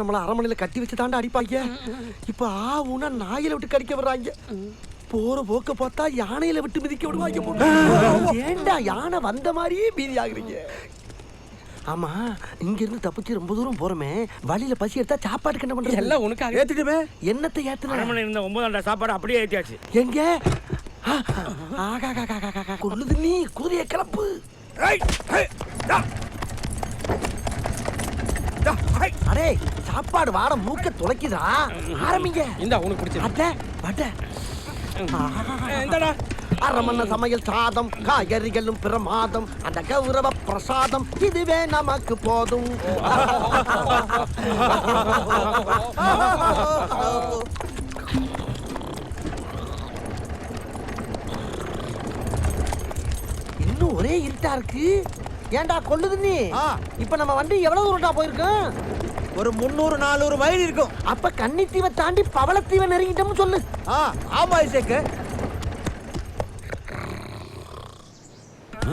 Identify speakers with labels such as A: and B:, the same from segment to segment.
A: நம்மள அரமனையில கட்டி வச்சு தாண்டா அடிப்பாங்க இப்ப ஆ ஊனா நாயில விட்டு கடிக்க வர்றாங்க போற போக்க பார்த்தா யானையில விட்டு மிதிக்க விடுவாங்க. ஏன்டா யானை வந்த மாதிரியே பீதி ஆகுறீங்க? ஆமா இங்க இருந்து தப்பிச்சு ரொம்ப தூரம் போறோமே. வழியில பசி எடுத்தா சாப்பாட்டுக்கு என்ன பண்றது.
B: எல்லாம் உனக்காக.
A: ஏத்துட்டுமே. என்னத்தை ஏத்துன?
B: அரண்மனை இருந்த ஒன்பதாண்டா சாப்பாடு அப்படியே ஏத்தியாச்சு.
A: எங்க? ஆகா. கொல்லுது நீ குதிரைய கிளப்பு. அடே சாப்பாடு வாட மூக்க துளைக்குதா ஆரம்பிங்க.
B: இந்தா உனக்கு பிடிச்சது
A: அட்ட வட்ட.
B: இந்தாடா.
A: அரமண்ண சமையல் சாதம் காய்கறிகளும் பிரமாதம் அந்த கௌரவ பிரசாதம் இதுவே நமக்கு போதும். இன்னும் ஒரே இருட்டா இருக்கு. ஏன்டா கொல்லுது நீ? இப்ப நம்ம வண்டி எவ்வளவு தூரம்டா போயிருக்கோம்
C: ஒரு முந்நூறு நானூறு மைல் இருக்கும்.
A: அப்ப கன்னித்தீவை தாண்டி பவளத்தீவை நெருங்கிட்டோம்னு சொல்லு.
C: ஆ ஆமா இசேக்கு.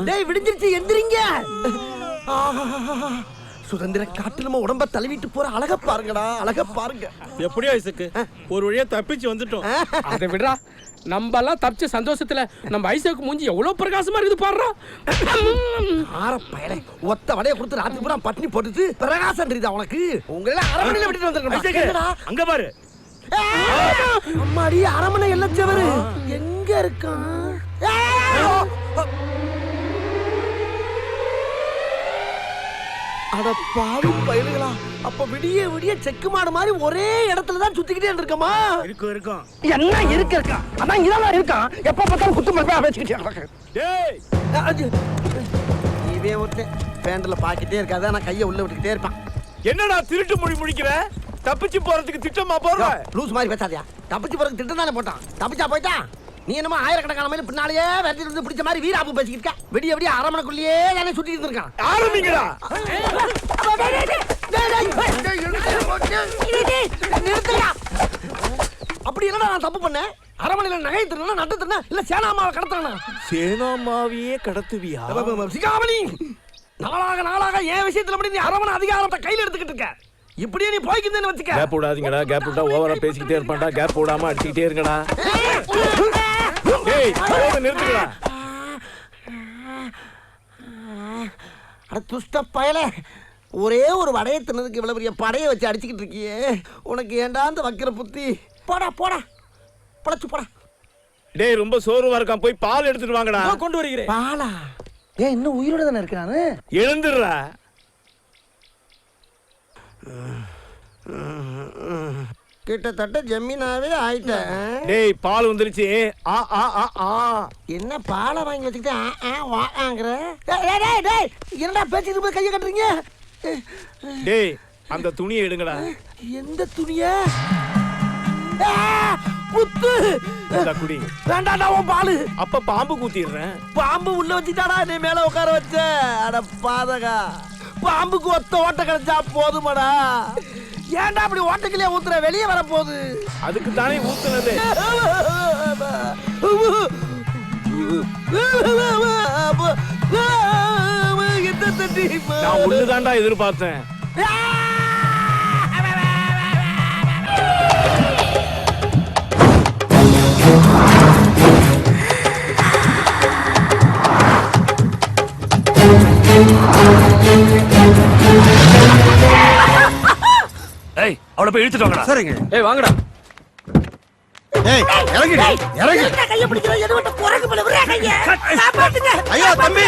A: டேய் விடிஞ்சிருச்சு எந்திரிங்க. சுதந்திர காட்டு நம்ம உடம்ப தழுவிட்டு போற அழக பாருங்கடா அழக பாருங்க.
B: எப்படியோ ஐசக்கு ஒரு வழியா தப்பிச்சு வந்துட்டோம். அதை விடுறா. நம்ம எல்லாம் தப்பிச்ச சந்தோஷத்துல நம்ம ஐசக்கு மூஞ்சி எவ்வளவு பிரகாசமா இருக்குது பாடுறா
A: ஆற பயலே. ஒத்த வடைய கொடுத்து ராத்திரி பூரா பட்னி போட்டுட்டு பிரகாசம் தெரியுதா உனக்கு? உங்களை அரமனையில விட்டுட்டு வந்திருக்கேன்
B: அங்க பாரு.
A: அம்மாடி அரமனை எல்லச்சவரு எங்க இருக்கான்? அட பாவி பயலுகளா அப்ப விடிய விடிய செக்கு மாடு மாதிரி ஒரே இடத்துல தான் சுத்திக்கிட்டே இருக்கமா
B: இருக்கும் இருக்கும்.
A: என்ன இருக்கு இருக்கா? அதான் இதெல்லாம் இருக்கான் எப்ப பார்த்தாலும் குத்து மதிப்பா வச்சுக்கிட்டே
B: டேய்!
A: இவன் ஒருத்தன் பேண்ட்ல பாக்கிட்டே இருக்காது ஆனா கையை உள்ள விட்டுக்கிட்டே இருப்பான்.
B: என்னடா திருட்டு மொழி முடிக்கிற? தப்பிச்சு போறதுக்கு திட்டமா போற
A: லூஸ் மாதிரி பேசாதியா. தப்பிச்சு போறதுக்கு திட்டம் தானே போட்டான். தப்பிச்சா போயிட்டான் நீ என்னமோ ஆயிரக்கணக்கான மைல் பின்னாலேயே வெட்டி இருந்து பிடிச்ச மாதிரி வீராப்பு பேசிக்கிட்டு இருக்க. விடிய விடிய அரமனைக்குள்ளேயே தானே சுத்தி இருந்திருக்கான்.
B: ஆரம்பிங்கடா.
A: நிறுத்துடா. அப்படி என்னடா நான் தப்பு பண்ணேன்? அரமனையில நகை திருனா நட்டு திருனா இல்ல சேனாமாவை கடத்துறானா?
C: சேனாமாவியே கடத்துவியா?
A: சிகாமணி! நாளாக நாளாக என் விஷயத்துல மட்டும் நீ அரமனை அதிகாரத்தை கையில எடுத்துக்கிட்டு இருக்க. இப்படியே நீ போய்க்குதுன்னு வச்சுக்க.
D: கேப் விடாதீங்கடா கேப் விட்டா ஓவரா பேசிக்கிட்டே இருப்பான்டா. கேப் விடாம அடிச்சுக்கிட்டே இருங்கடா. நிறுத்துங்கடா.
A: அட துஷ்ட பயலே. ஒரே ஒரு வடையை தின்னதுக்கு இவ்வளவு பெரிய படையை வச்சு அடிச்சுக்கிட்டு இருக்கியே. உனக்கு ஏன்டா அந்த வக்கிர புத்தி? போடா போடா. பழச்சு போடா.
D: டேய் ரொம்ப சோர்வா இருக்கான். போய் பால் எடுத்துட்டு வாங்கடா.
B: கொண்டு வருகிறேன்.
A: பாலா? ஏன் இன்னும் உயிரோட தானே இருக்கிறானு
D: எழுந்துடுறா.
A: கிட்டத்தட்ட ஜமீனாவே ஆயிட்டேன்.
D: டேய் பால் வந்துருச்சு. ஆ ஆ ஆ ஆ.
A: என்ன பாலை வாங்கி வச்சுக்கிட்டு ஆ, ஆ, வாங்கிற டேய் டேய், டேய் என்னடா பேசிட்டு போய் கையை கட்டுறீங்க?
D: டேய் அந்த துணியை எடுங்கடா.
A: எந்த துணிய?
D: குடி.
A: வேண்டாடா உன் பாலு.
D: அப்ப பாம்பு கூத்திடுறேன்.
A: பாம்பு உள்ள வச்சுட்டாடா நீ மேல உட்கார வச்ச. அட பாதகா. பாம்புக்கு ஒத்த ஓட்ட கிடைச்சா போதுமாடா. ஏன்டா அப்படி ஓட்டைக்கிலே ஊத்துற? வெளியே வர போகுது
D: அதுக்கு தானே ஊத்துனது. நான் ஒண்ணுதான்டா எதிர்பார்த்தேன்.
E: அவளை போய் இழுத்துட்டு வாங்கடா.
C: சரிங்க
B: ஏய் வாங்கடா.
C: ஏய் இறங்கி. இறங்கி.
A: கையை பிடிக்கிற எதுவட்ட குரங்கு போல விடுறா கையை. காப்பாத்துங்க
C: ஐயா தம்பி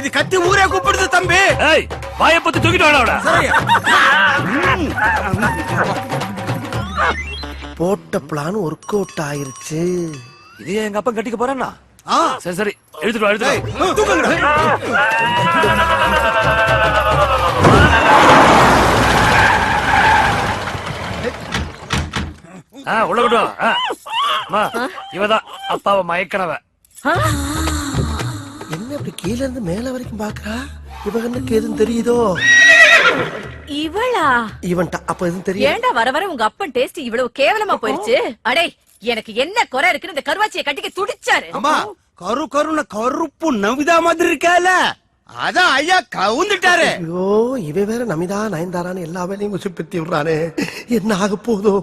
C: இது கத்தி ஊரே கூப்பிடுது தம்பி.
E: ஏய் வாயை பத்தி தூக்கிட்டு வாடா
A: போட்ட பிளான் ஒர்க் அவுட் ஆயிருச்சு.
E: இது எங்க அப்பா கட்டிக்க போறேன்னா?
C: ஆ.
E: சரி சரி. எடுத்துட்டு வா எடுத்துட்டு வா.
C: ஏய், தூக்குங்கடா
E: ஆ உள்ள விட்டு வா ஆ. அம்மா இவதான் அப்பாவை மயக்கனவ
A: என்ன இப்படி கீழ இருந்து மேல வரைக்கும் பாக்குறா? இவனுக்கு எதுவும் தெரியுதோ?
F: இவளா?
A: இவன்ட்ட அப்ப எதுவும் தெரியும்
F: ஏன்டா வர வர உங்க அப்பன் டேஸ்ட் இவ்வளவு கேவலமா போயிருச்சு? அடே எனக்கு என்ன குறை இருக்குன்னு இந்த கருவாச்சியை கட்டிக்க துடிச்சாரு.
C: அம்மா கரு கருன கருப்பு நவிதா மாதிரி இருக்கால. அதான் ஐயா கவுந்துட்டாரு.
G: ஐயோ இவன் வேற நமிதா நயன்தாரான்னு எல்லா வேலையும் உசுப்பத்தி விடுறானே. என்ன ஆக போதோ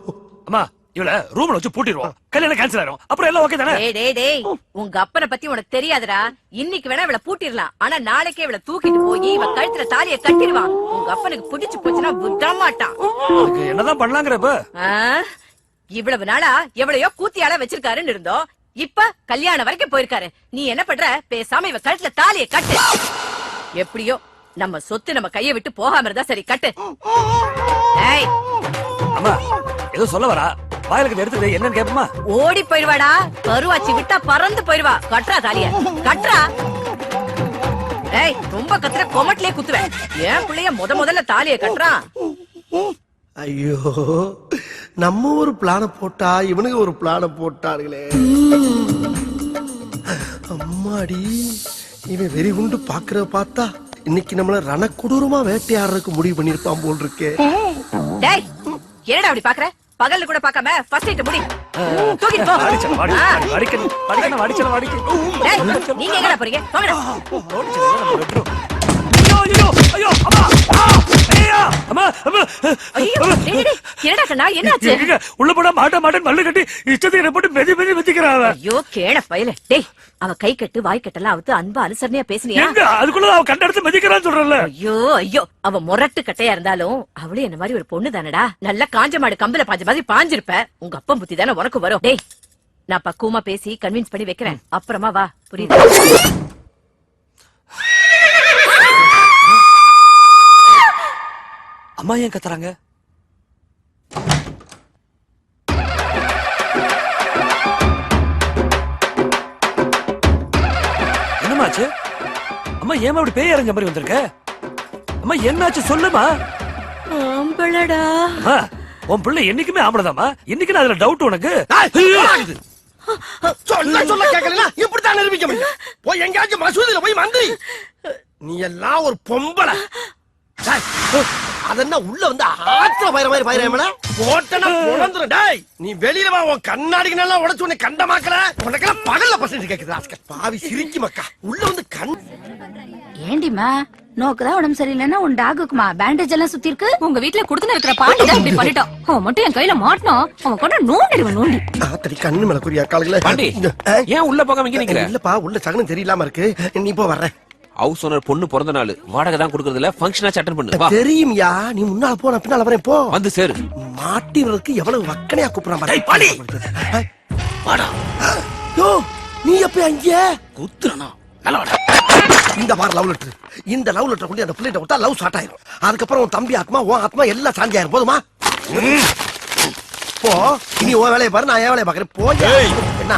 E: அம்மா இவள ரூம்ல வச்சு பூட்டிடுவோம் கல்யாணம் கேன்சல் ஆயிரும். அப்புறம் எல்லாம் ஓகே தானே?
F: டேய் டேய் உங்க அப்பனை பத்தி உனக்கு தெரியாதுடா. இன்னைக்கு வேணா இவள பூட்டிடலாம். ஆனா நாளைக்கே இவள தூக்கிட்டு போய் இவ கழுத்துல தாலிய கட்டிடுவான் உங்க அப்பனுக்கு பிடிச்சு போச்சுன்னா விட மாட்டான்
E: என்னதான் பண்ணலாங்கிறப்ப?
F: இவ்வளவு நாளா எவ்வளையோ கூத்தியால வச்சிருக்காருன்னு இருந்தோம். இப்ப கல்யாணம் வரைக்கும் போயிருக்காரு. நீ என்ன பண்ற? பேசாம இவ கழுத்துல தாலிய கட்டு. எப்படியோ நம்ம சொத்து நம்ம கைய விட்டு போகாம இருந்தா சரி கட்டு. ஏய்.
E: அம்மா ஏதோ சொல்ல வரா? வாயிலுக்கு எடுத்து என்னன்னு கேப்பமா?
F: ஓடி போயிருவாடா கருவாச்சி விட்டா பறந்து போயிருவா கட்டுறா தாலிய. கட்டுறா. ஏய் ரொம்ப கத்துற கொமட்லயே குத்துவேன். ஏன் பிள்ளைய முத முதல்ல தாலிய கட்டுறான்
G: ஐயோ நம்ம ஒரு பிளான போட்டா இவனுக்கு ஒரு பிளான போட்டார்களே அம்மாடி இவன் வெறி குண்டு பாக்குற பார்த்தா இன்னைக்கு நம்மள ரணக்கொடூரமா வேட்டையாடுறதுக்கு முடிவு பண்ணிருப்பான் போல் இருக்கே.
F: டேய் என்னடா அப்படி பாக்குற? பகல்ல கூட பார்க்காம ஃபர்ஸ்ட் நைட் முடி. தூக்கிட்டு போ.
E: வாடிக்கணும் வாடிக்கணும் வாடிச்சல வாடிக்கு
F: டேய், நீங்க எங்கடா போறீங்க? போங்கடா
E: ஐயோ ஐயோ ஐயோ அம்மா! ஐயா! அம்மா அம்மா!
F: என்னடா கண்ணா என்னாச்சு?
E: உள்ள போனா மாட்ட மாட்டேன் மல்லு கட்டி இஷ்டத்துக்கு என்ன போட்டு மெதி மெதி வச்சுக்கிறான்
F: ஐயோ கேட பயல. டேய் அவ கை கட்டு வாய் கட்டெல்லாம் அவுத்து அன்பா அனுசரணையா பேசுனியா?
E: அதுக்குள்ள அவன் கண்ட எடுத்து மெதிக்கிறான்னு சொல்றல
F: ஐயோ ஐயோ அவ முரட்டு கட்டையா இருந்தாலும் அவளும் என்ன மாதிரி ஒரு பொண்ணு தானடா? நல்லா காஞ்ச மாடு கம்பல பாஞ்ச மாதிரி பாஞ்சிருப்ப. உங்க அப்பன் புத்தி தானே உனக்கு வரும். டேய் நான் பக்குவமா பேசி கன்வின்ஸ் பண்ணி வைக்கிறேன். அப்புறமா வா புரியுது?
E: அம்மா ஏன் கத்துறாங்க? என்னமாச்சு அம்மா ஏமா இப்படி பேய் இறங்க மாதிரி வந்திருக்க? அம்மா என்னாச்சு? சொல்லுமா
F: ஆம்பளடா.
E: அம்மா உன் பிள்ளை என்னைக்குமே ஆம்பளதாம்மா. இன்னைக்கு நான் அதுல டவுட் உனக்கு.
G: சொல்ல சொல்ல கேட்கல இப்படித்தான் நிரூபிக்க முடியும். போய் எங்கேயாச்சும் மசூதியில போய் மந்திரி. நீ எல்லாம் ஒரு பொம்பளை. அதென்ன உள்ள வந்து ஆத்திர பயிர மாதிரி பயிர போட்டனா புலந்துரும் டேய் நீ வெளியில வா உன் கண்ணாடிக்கு நல்லா உடைச்சு உன்னை கண்டமாக்கல. உனக்கெல்லாம் பகல்ல பசங்க கேக்குது ராஸ்கல். பாவி சிரிக்கி மக்கா உள்ள வந்து கண்
H: ஏண்டிமா நோக்குதான் உடம்பு சரியில்லைன்னா உன் டாகுக்குமா? பேண்டேஜ் எல்லாம் சுத்தி இருக்கு?
I: உங்க வீட்ல குடுத்துன இருக்கிற பாட்டி தான் இப்படி பண்ணிட்டோம். அவன் மட்டும் என் கையில மாட்டணும். அவன் கொண்டு நோண்டிடுவன் நோண்டி.
G: ஆத்தடி கண்ணு மேல குறியா காலங்கள
J: பாண்டி ஏன் உள்ள போகாம இங்க நிக்கிற?
G: இல்லப்பா உள்ள சகனம் தெரியலாம இருக்கு. நீ போ வர்ற
J: ஹவுஸ் ஓனர் பொண்ணு பிறந்த நாள். வாடகை தான் கொடுக்கறது இல்ல ஃபங்க்ஷனா அட்டன் பண்ணு.
G: தெரியும்யா நீ முன்னால போ நான் பின்னால வரேன் போ.
J: வந்து சேரு.
G: மாட்டினருக்கு எவ்வளவு வக்கனையா கூப்பிடுறான் பாரு. பாடி. வாடா. யோ நீ எப்ப அங்க
J: குத்துறனா? நல்லா வாடா.
G: இந்த மாதிரி லவ் லெட்டர் இந்த லவ் லெட்டர் கொண்டு அந்த பிள்ளைகிட்ட விட்டா லவ் ஸ்டார்ட் ஆயிரும். அதுக்கப்புறம் உன் தம்பி ஆத்மா உன் ஆத்மா எல்லாம் சாந்தி ஆயிரும். போதுமா. போ. இனி உன் வேலையை பாரு நான் என் வேலையை பாக்குறேன் போய். என்ன?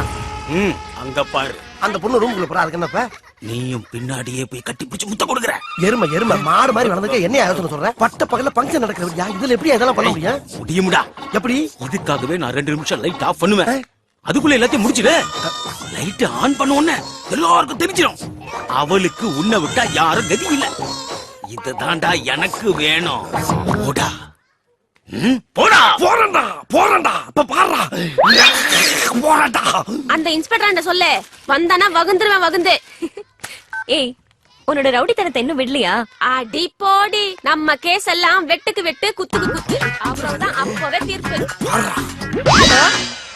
C: அங்க பாரு.
G: அந்த பொண்ணு ரூமுக்குள்ள போறா அதுக்கு என்னப்ப
C: நீயும் பின்னாடியே போய் கட்டி பிடிச்சு முத்த கொடுக்குற.
G: எருமை எருமை மாடு மாதிரி வளர்ந்துக்க என்ன யோசனை சொல்றேன் பட்ட பகல்ல பங்கன் நடக்கிறதுயா இதுல எப்படி இதெல்லாம் பண்ண முடியும்?
C: முடியுமுடா.
G: எப்படி?
C: இதுக்காகவே நான் ரெண்டு நிமிஷம் லைட் ஆஃப் பண்ணுவேன். அதுக்குள்ள எல்லாத்தையும் முடிச்சிடு. லைட் ஆன் பண்ண எல்லாருக்கும் தெரிஞ்சிடும். அவளுக்கு உன்னை விட்டா யாரும் கதி இல்ல. இதுதான்டா எனக்கு வேணும். ம், போடா.
G: போறேன்டா போறேன்டா. இப்ப பாடுறா போறேன்டா.
I: அந்த இன்ஸ்பெக்டர் சொல்ல வந்தானா வகுந்துருவேன் வகுந்து. ஏய் உன்னோட ரவுடித்தனத்தை இன்னும் விடலையா? அடி போடி. நம்ம கேஸ் எல்லாம் வெட்டுக்கு வெட்டு குத்துக்கு குத்து. அவ்வளவுதான் அப்பவே தீர்ப்பு.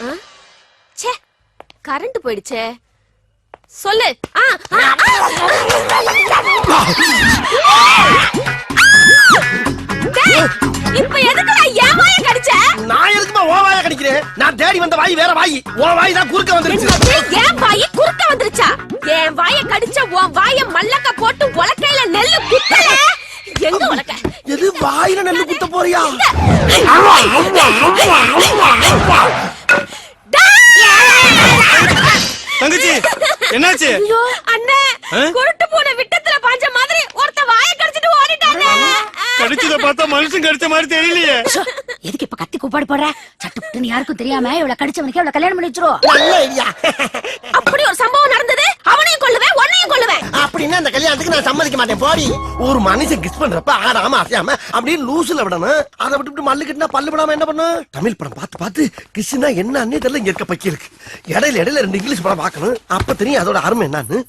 I: ஆ? ச்சே கரண்ட் போயிடுச்சே. சொல்லு. ஆ, ஆ, இப்ப எதுக்கு நான் என் வாயை கடிச்ச
G: நான் எதுக்குமா ஓ வாய கடிக்கிறேன் நான் தேடி வந்த வாய் வேற வாய். ஓ வாய் தான் குறுக்க வந்துருச்சு.
I: என்னது? என் வாய் குறுக்க வந்துருச்சா? என் வாய கடிச்ச உன் வாய மல்லக்க போட்டு உலக்கையில நெல்லு குத்தல? எங்க உலக்க?
G: எது வாயில நெல்லு குத்த போறியா?
C: தங்கச்சி என்னாச்சு?
I: ஐயோ அண்ணே குருட்டு பூனை விட்டத்துல பாஞ்ச மாதிரி ஒருத்த
C: பார்த்தா மனுஷன் கடிச்ச மாதிரி தெரியலையே.
H: எதுக்கு இப்ப கத்தி கூப்பாடு போடுற? சட்டுப்புட்டுன்னு யாருக்கும் தெரியாம இவ்வளவு கடிச்சவனுக்கு இவ்வளவு கல்யாணம் பண்ணி
G: நல்ல ஐடியா.
I: அப்படி ஒரு சம்பவம் நடந்தது. அவனையும் கொல்லுவேன் உன்னையும் கொல்லுவேன்.
G: அப்படின்னா அந்த கல்யாணத்துக்கு நான் சம்மதிக்க மாட்டேன். போடி ஒரு மனுஷன் கிஸ் பண்றப்ப ஆடாம அசையாம அப்படியே லூசுல விடணும். அதை விட்டுட்டு மல்லு கட்டினா பல்லு விடாம என்ன பண்ணும்? தமிழ் படம் பார்த்து பார்த்து கிஸ்னா என்னன்னே தெரியல இங்க இருக்க பக்கி இருக்கு இடையில இடையில ரெண்டு இங்கிலீஷ் படம் பார்க்கணும். அப்ப தெரியும் அதோட அருமை என்னன்னு.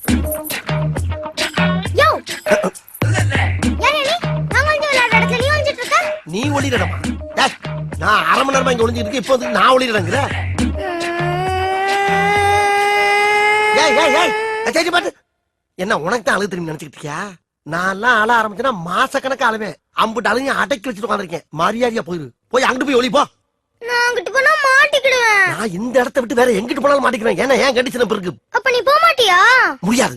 G: நீ ஒளிரடமா? நான் அரை மணி நேரமா இங்க ஒளிஞ்சிட்டு இப்போ வந்து நான் ஒளிரடங்கிற என்ன உனக்கு தான் அழுகு தெரியும் நினைச்சுக்கிட்டு இருக்கியா? நான் எல்லாம் அழ ஆரம்பிச்சேன்னா மாச கணக்கு அழுவேன். அம்புட்டு அழுங்க அடக்கி வச்சுட்டு உட்காந்துருக்கேன் மரியாதையா போயிரு. போய் அங்கிட்டு போய் ஒளி போ.
I: நான் அங்கிட்டு போனா மாட்டிக்கிடுவேன்.
G: நான் இந்த இடத்த விட்டு வேற எங்கிட்டு போனாலும் மாட்டிக்கிறேன். ஏன்னா ஏன் கண்டிச்சு இருக்கு
I: அப்ப நீ போக மாட்டியா
G: முடியாது.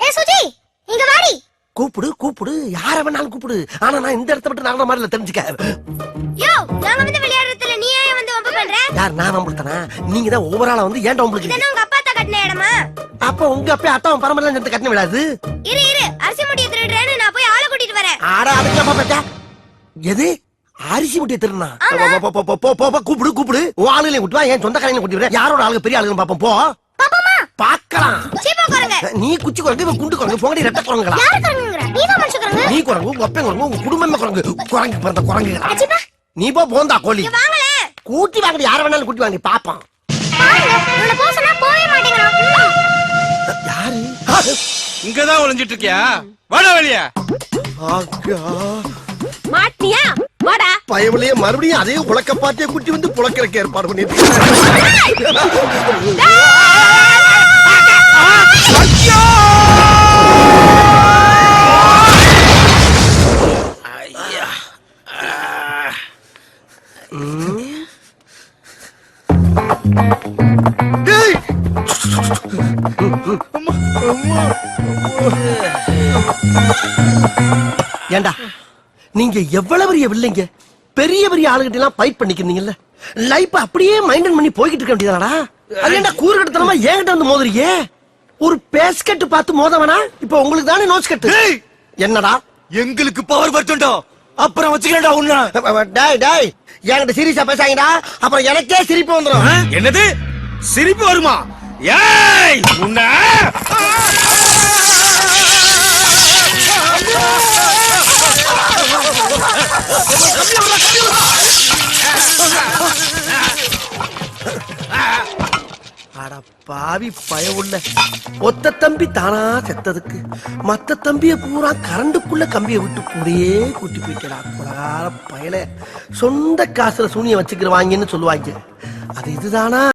I: ஏ சுஜி இங்க வாடி.
G: கூப்பிடு கூப்பிடு. யார வேணாலும் கூப்பிடு. ஆனா நான் இந்த இடத்த விட்டு நகர மாதிரி இல்ல தெரிஞ்சுக்க.
I: யோ நாங்க வந்து விளையாடுறதுல நீ ஏன் வந்து வம்பு பண்ற?
G: யார் நான் நம்புறேனா நீங்க தான் ஓவராலா வந்து ஏன்டா உங்களுக்கு
I: இதென்ன உங்க அப்பா தான் கட்டின இடமா?
G: அப்ப உங்க அப்பா அத்தான் பரம்பரை சேர்த்து கட்டின விடாது
I: இரு இரு. அரிசி முடிய திருடுறேன்னு நான் போய் ஆளை கூட்டிட்டு வரேன்.
G: ஆடா அதுக்கு அப்பா பேட்டா எது? அரிசி முட்டைய திருநா கூப்பிடு கூப்பிடு. உன் ஆளுகளை விட்டு வா. என் சொந்த கடையில யாரோட ஆளுங்க? பெரிய ஆளுங்க பாப்போம். போ. பாக்கலாம்
I: குரங்க.
G: நீ குச்சி குரங்கு இவன் குண்டு குரங்கு போங்கடி ரெட்ட குரங்குகளா
I: நீ குரங்கு.
G: நீ குரங்கு உங்க குரங்கு குடும்பமே குரங்கு. குரங்கு பிறந்த குரங்குகளா
I: அச்சிப்பா
G: நீ போ போந்தா கோழி. கூட்டி வாங்கடி யார வேணாலும் கூட்டி வாங்கடி பாப்பான். யாரு?
C: இங்கதான் ஒளிஞ்சிட்டு இருக்கியா வாடா வெளிய.
I: மாட்டியா வாடா.
G: பயவிலேயே மறுபடியும் அதே புழக்க பாட்டிய குட்டி வந்து புழக்கிறக்கு ஏற்பாடு பண்ணிட்டு! ஏண்டா நீங்க எவ்வளவு பெரிய வில்லைங்க? பெரிய பெரிய ஆளுகிட்ட எல்லாம் ஃபைட் பண்ணிக்கிறீங்கல்ல? லைஃப் அப்படியே மைண்டன் பண்ணி போய்கிட்டு இருக்க வேண்டியதாடா அது ஏன்டா கூறுகட்டத்தனமா ஏன்கிட்ட வந்து மோதுறீங்க? ஒரு பேஸ்கெட் பார்த்து மோத வேணா இப்ப உங்களுக்கு தானே நோஸ் கட்டு என்னடா?
C: எங்களுக்கு பவர் வரட்டும்டா. அப்புறம் வச்சுக்கிறேன்டா உன்ன.
G: டேய் டேய். என்கிட்ட சீரியஸா பேசாங்கடா அப்புறம் எனக்கே சிரிப்பு வந்துடும்
C: என்னது? சிரிப்பு வருமா? ஏய் உன்ன!
G: பாவி பயவுள்ள. ஒத்த தம்பி தானா செத்ததுக்கு. மத்த தம்பிய பூரா கரண்டுக்குள்ள கம்பியை விட்டு கூடயே கூட்டி போய்க்கடா குலகார பயல. சொந்த காசுல சூனிய வச்சுக்கிறவாங்கன்னு சொல்லுவாங்க. அது இதுதானா?